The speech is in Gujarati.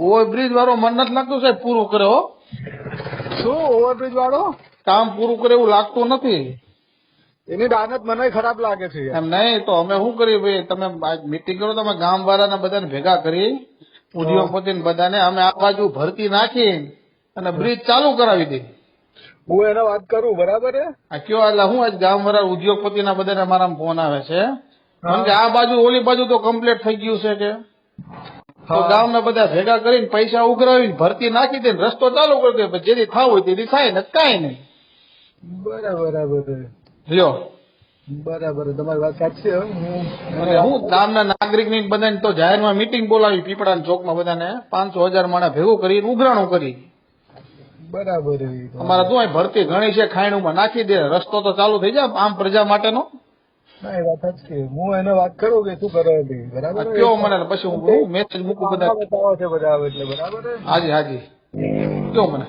ઓવરબ્રિજ વાળો મન નથી લાગતું સાહેબ પૂરું કરે હો. શું ઓવરબ્રિજ વાળો? કામ પૂરું કરે એવું લાગતું નથી. એની દાનત મને ખરાબ લાગે છે એમ નહીં તો અમે શું કરીએ ભાઈ? તમે મીટિંગ કરો તમે ગામ વાળાના બધાને ભેગા કરી ઉદ્યોગપતિ બધાને અમે આ બાજુ ભરતી નાખી અને બ્રિજ ચાલુ કરાવી દે હું એને વાત કરું બરાબર હે? આ કયો એટલે હું આજ ગામ વાળા ઉદ્યોગપતિ ના બધાને મારા ફોન આવે છે. કારણ કે આ બાજુ ઓલી બાજુ તો કમ્પ્લીટ થઈ ગયું છે કે? તો. ગામના બધા ભેગા કરીને પૈસા ઉઘરાવીને ભરતી નાખી દે ને રસ્તો ચાલુ કરી દે. જેથી થાવ હોય તેથી થાય ને કાંઈ નહીં. બરાબર લ્યો. બરાબર તમારી વાત સાચી છે હું. ગામના નાગરિકની બધાને તો જાહેરમાં મીટિંગ બોલાવી પીપળા ચોકમાં બધાને પાંચસો હજાર માણસ ભેગું કરી ઉઘરાણું કરી. બરાબર. અમારા તો ભરતી ઘણી છે ખાયણુંમાં નાખી દે. રસ્તો તો ચાલુ થઈ જાય આમ પ્રજા માટેનો. ના એ વાત જ છે. હું એને વાત કરું કે શું કરે બરાબર કયો મને પછી હું મેસેજ મૂકું બધા બતાવે છે બધા આવે એટલે બરાબર હાજી હાજી. કયો મને?